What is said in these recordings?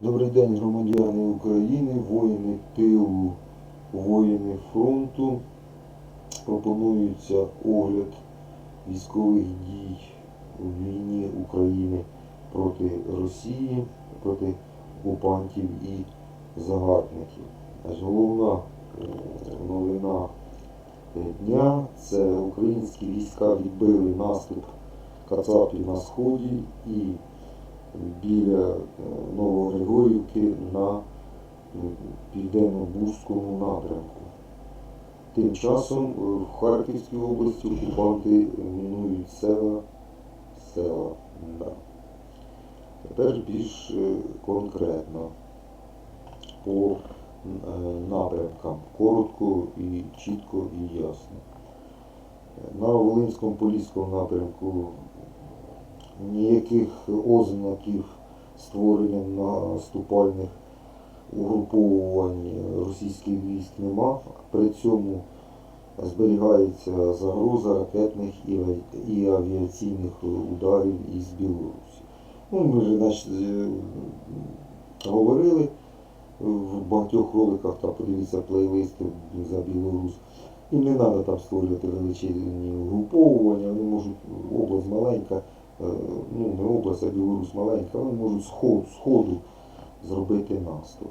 Добрий день, громадяни України, воїни тилу, воїни фронту. Пропонується огляд військових дій у війні України проти Росії, проти окупантів і загарбників. Значить, Головна е, новина е, дня це українські війська відбили наступ Кацапів на Сході і біля е, Новогригорівки на південно-бузькому напрямку. Тим часом е, в Харківській області окупанти мінують села, села. Да. Тепер більш е, конкретно по напрямкам, коротко і чітко і ясно. На Волинському Поліському напрямку ніяких ознаків створення наступальних угруповувань російських військ нема. При цьому зберігається загроза ракетних і авіаційних ударів із Білорусі. Ну, ми вже значить, говорили в багатьох роликах, там подивіться плейлисти за Білорусь. Їм не треба там створювати величезні угруповування, вони можуть, область маленька, ну не область, а Білорусь маленька, вони можуть сход, сходу зробити наступ.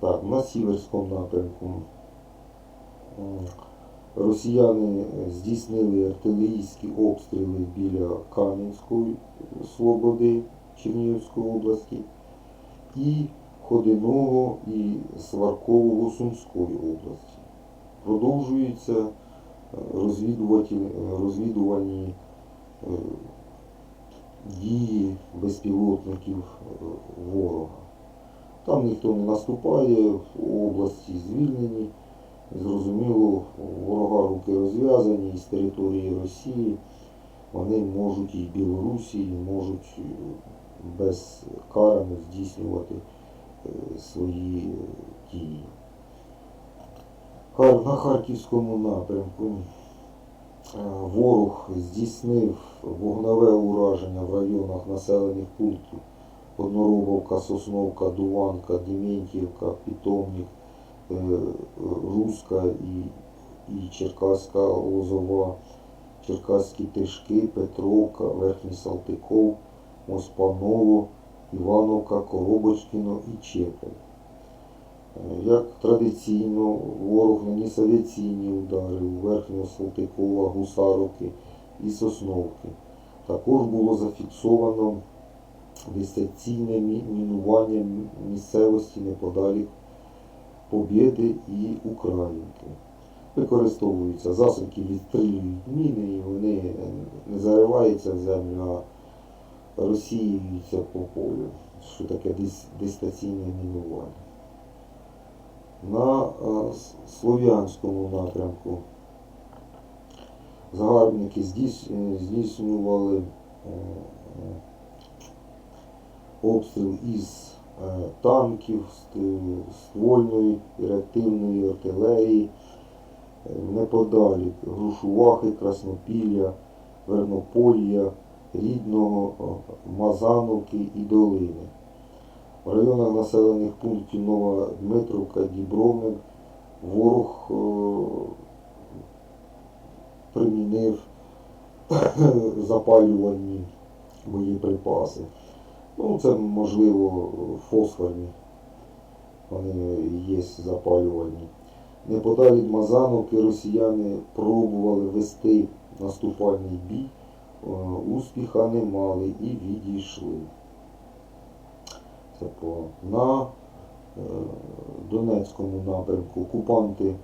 Так, на Сіверському напрямку росіяни здійснили артилерійські обстріли біля Кам'янської Слободи Чернігівської області і Ходиного і Сваркового Сумської області. Продовжуються е, е, розвідувальні е, дії безпілотників е, ворога. Там ніхто не наступає, в області звільнені. Зрозуміло, у ворога руки розв'язані і з території Росії. Вони можуть і Білорусі, і можуть е, безкарано здійснювати е, свої е, дії. На Харківському напрямку е, ворог здійснив вогневе ураження в районах населених пунктів Одноробовка, Сосновка, Дуванка, Дементьївка, Питомник, е, Руська і, і Черкаська Лозова, Черкаські Тишки, Петровка, Верхній Салтиков, Моспаново, Івановка, Коробочкіно і Чепель. Е, Як традиційно, ворог наніс авіаційні удари у Верхнього Салтикова, Гусаровки і Сосновки. Також було зафіксовано дистанційне мінування місцевості неподалік Побєди і Українки. Використовуються засобки відстрілюють міни і вони не зариваються в землю, а розсіюються по полю. Що таке дистанційне мінування? На е, Слов'янському напрямку загарбники е, здійснювали е, обстріл із танків, ствольної і реактивної артилерії, неподалік Грушувахи, Краснопілля, Вернополія, Рідного, Мазановки і Долини. В районах населених пунктів Нова Дмитровка, Дібровник ворог е, примінив запалювальні боєприпаси. Ну, це можливо фосфорні, вони є запалювальні. Неподалік Мазановки росіяни пробували вести наступальний бій, е, успіха не мали і відійшли. По на е, Донецькому напрямку окупанти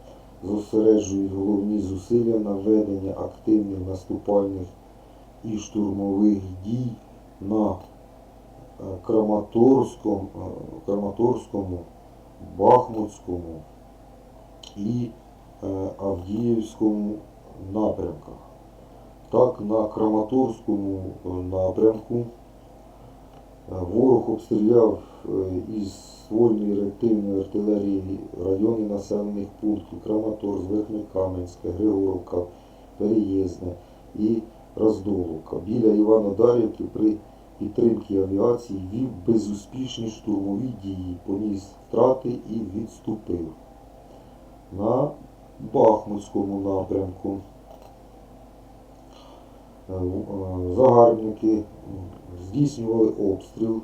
зосереджують головні зусилля на ведення активних наступальних і штурмових дій на е, Краматорському, е, Краматорському, Бахмутському і Авдіївському напрямках. Так, на Краматорському напрямку ворог обстріляв е, із ствольної реактивної артилерії райони населених пунктів Краматорськ, Верхньокам'янське, Григоровка, Переїзне і Роздоловка. Біля Іванодарівки при підтримки авіації вів безуспішні штурмові дії, поніс втрати і відступив. На Бахмутському напрямку е, е, загарбники здійснювали обстріл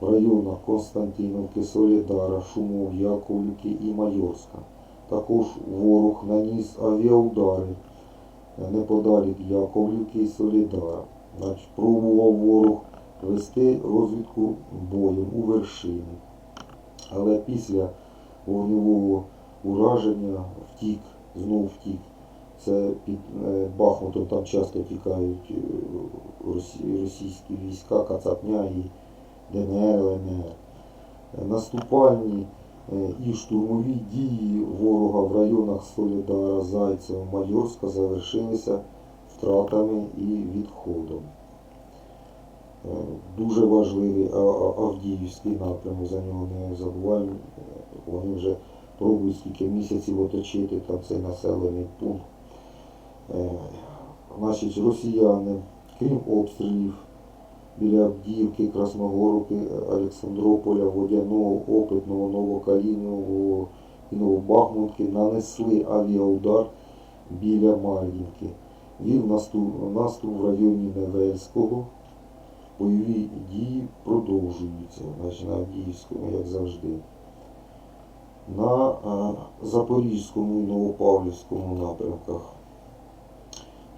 в районах Константиновки, Солідара, Шумов, Яковлівки і Майорська. Також ворог наніс авіаудари е, неподалік Яковлівки і Солідара. Значить, пробував ворог вести розвідку боєм у вершині. Але після вогневого ураження втік, знов втік. Це під е, Бахмутом там часто тікають е, російські війська, Кацапня і ДНР, ЛНР. Е, Наступальні і штурмові дії ворога в районах Солідара, Зайцева, Майорська завершилися втратами і відходом. Дуже важливий Авдіївський напрямок, за нього не забуваємо. Вони вже пробують скільки місяців оточити там цей населений пункт. Значить, росіяни, крім обстрілів біля Авдіївки, Красногорівки, Олександрополя, Водяного, Опитного, Новокалінового і Новобахмутки нанесли авіаудар біля Мар'їнки. Вів наступ, в районі Невельського. Бойові дії продовжуються, значить на Авдіївському, як завжди. На Запорізькому і Новопавлівському напрямках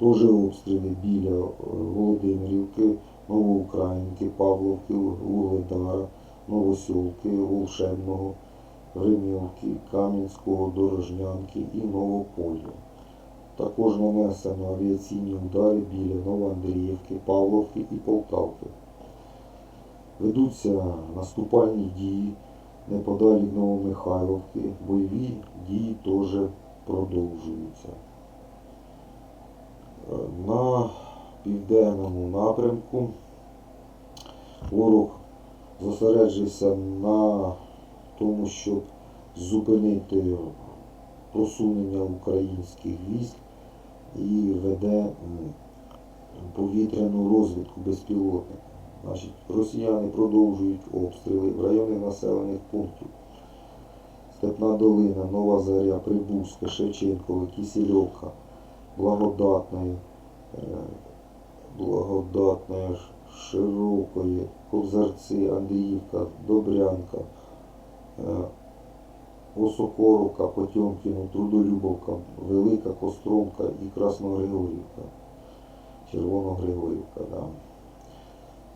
теж обстріли біля е, Володимирівки, Новоукраїнки, Павловки, Вугледара, Новосілки, Волшебного, Гримівки, Кам'янського, Дорожнянки і Новополя. Також нанесено авіаційні удари біля Новоандріївки, Павловки і Полтавки. Ведуться наступальні дії неподалік Новомихайловки, бойові дії теж продовжуються. На південному напрямку ворог зосереджується на тому, щоб зупинити просунення українських військ і веде повітряну розвідку безпілотників. Значить, росіяни продовжують обстріли в районі населених пунктів. Степна долина, Нова Заря, Прибузька, Шевченкове, Кисельовка, Благодатної, е, Благодатної, Широкої, Ковзарці, Андріївка, Добрянка, е, Осокоровка, Потьомкіно, Трудолюбовка, Велика Костромка і Красногригорівка. Червоногригорівка, да.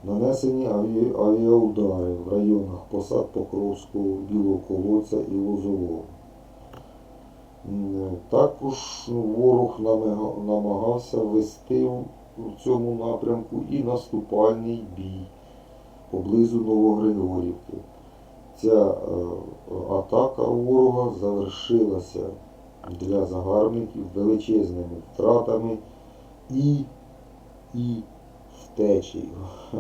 Нанесені аві... авіаудари в районах посад Покровського, Білого Колодця і Лозового. Також ворог намагався вести в цьому напрямку і наступальний бій поблизу Новогригорівки. Ця е, атака ворога завершилася для загарбників величезними втратами і, і втечею.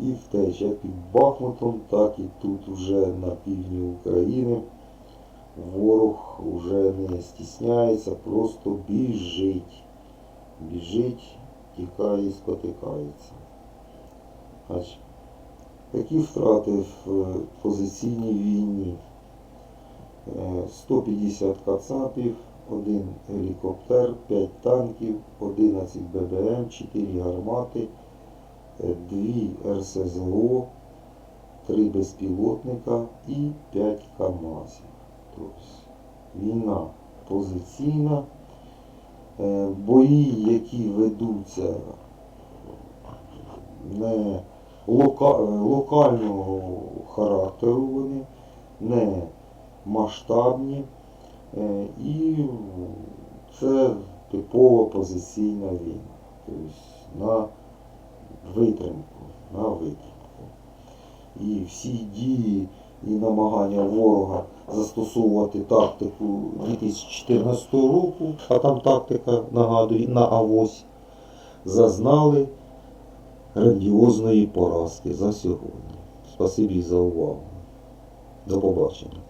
І втеча під Бахмутом, так і тут вже на півдні України. Ворог вже не стісняється, просто біжить. Біжить, тікає і спотикається. Такі втрати в е, позиційній війні. Е, 150 кацапів, один гелікоптер, 5 танків, 11 ББМ, 4 гармати, 2 РСЗО, 3 безпілотника і 5 КАМАЗів. Тобто війна позиційна. Е, Бої, які ведуться не лока, локального характеру вони, не масштабні. Е, І це типова позиційна війна. Тобто на витримку, на витримку. І всі дії і намагання ворога застосовувати тактику 2014 року, а там тактика, нагадую, на авось, зазнали грандіозної поразки за сьогодні. Спасибі за увагу. До побачення.